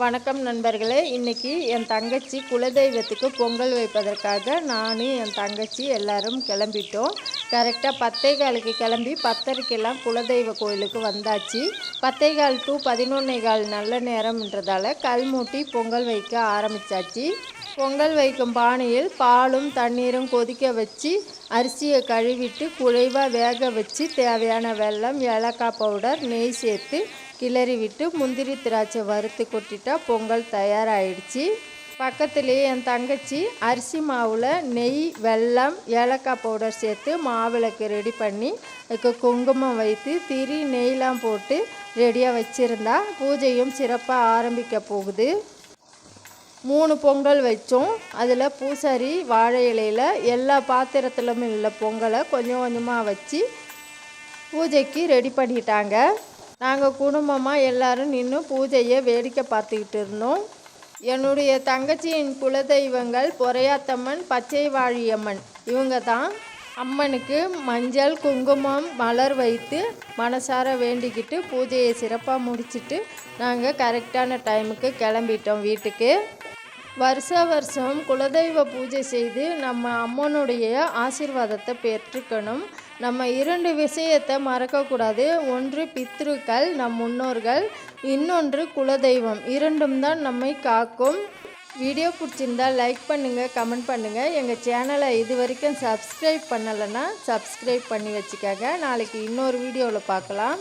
வணக்கம் நண்பர்களே. இன்றைக்கி என் தங்கச்சி குலதெய்வத்துக்கு பொங்கல் வைப்பதற்காக நான் என் தங்கச்சி எல்லாரும் கிளம்பிட்டோம். கரெக்டாக பத்தே காலுக்கு கிளம்பி பத்தரைக்கெல்லாம் குலதெய்வ கோயிலுக்கு வந்தாச்சு. பத்தே கால் டு பதினொன்னே கால் நல்ல நேரம்ன்றதால கல் மூட்டி பொங்கல் வைக்க ஆரம்பித்தாச்சு பொங்கல் வைக்கும் பானையில் பாலும் தண்ணீரும் கொதிக்க வச்சு அரிசியை கழுவிட்டு குழைவாக வேக வச்சு தேவையான வெல்லம் ஏலக்காய் பவுடர் நெய் சேர்த்து கிளறி விட்டு முந்திரி திராட்சை வறுத்து கொட்டிட்டா பொங்கல் தயாராகிடுச்சு பக்கத்துலேயே என் தங்கச்சி அரிசி மாவில் நெய் வெல்லம் ஏலக்காய் பவுடர் சேர்த்து மாவிளக்கு ரெடி பண்ணி அதுக்கு குங்குமம் வைத்து திரி நெய்லாம் போட்டு ரெடியாக வச்சுருந்தா பூஜையும் சிறப்பாக ஆரம்பிக்க போகுது. மூணு பொங்கல் வச்சோம். அதில் பூசாரி வாழை இலையில் எல்லா பாத்திரத்திலும் உள்ள பொங்கலை கொஞ்சம் கொஞ்சமாக வச்சு பூஜைக்கு ரெடி பண்ணிட்டாங்க. நாங்கள் குடும்பமாக எல்லாரும் நின்று பூஜையை வேடிக்கை பார்த்துக்கிட்டு இருந்தோம். என்னுடைய தங்கச்சியின் குலதெய்வங்கள் பொறையாத்தம்மன் பச்சை வாழியம்மன் இவங்க தான் அம்மனுக்கு மஞ்சள் குங்குமம் மலர் வைத்து மனசார வேண்டிக்கிட்டு பூஜையை சிறப்பாக முடிச்சுட்டு நாங்கள் கரெக்டான டைமுக்கு கிளம்பிட்டோம் வீட்டுக்கு. வருஷ வருஷம் குலதெய்வ பூஜை செய்து நம்ம அம்மனுடைய ஆசீர்வாதத்தை பெற்றுக்கணும். நம்ம இரண்டு விஷயத்தை மறக்கக்கூடாது. ஒன்று பித்ருக்கள் நம் முன்னோர்கள். இன்னொன்று குலதெய்வம். இரண்டும் தான் நம்மை காக்கும். வீடியோ பிடிச்சிருந்தா லைக் பண்ணுங்கள் கமெண்ட் பண்ணுங்கள் எங்கள் சேனலை இது வரைக்கும் சப்ஸ்கிரைப் பண்ணலைன்னா சப்ஸ்கிரைப் பண்ணி வச்சுக்கோங்க. நாளைக்கு இன்னொரு வீடியோவில் பார்க்கலாம்.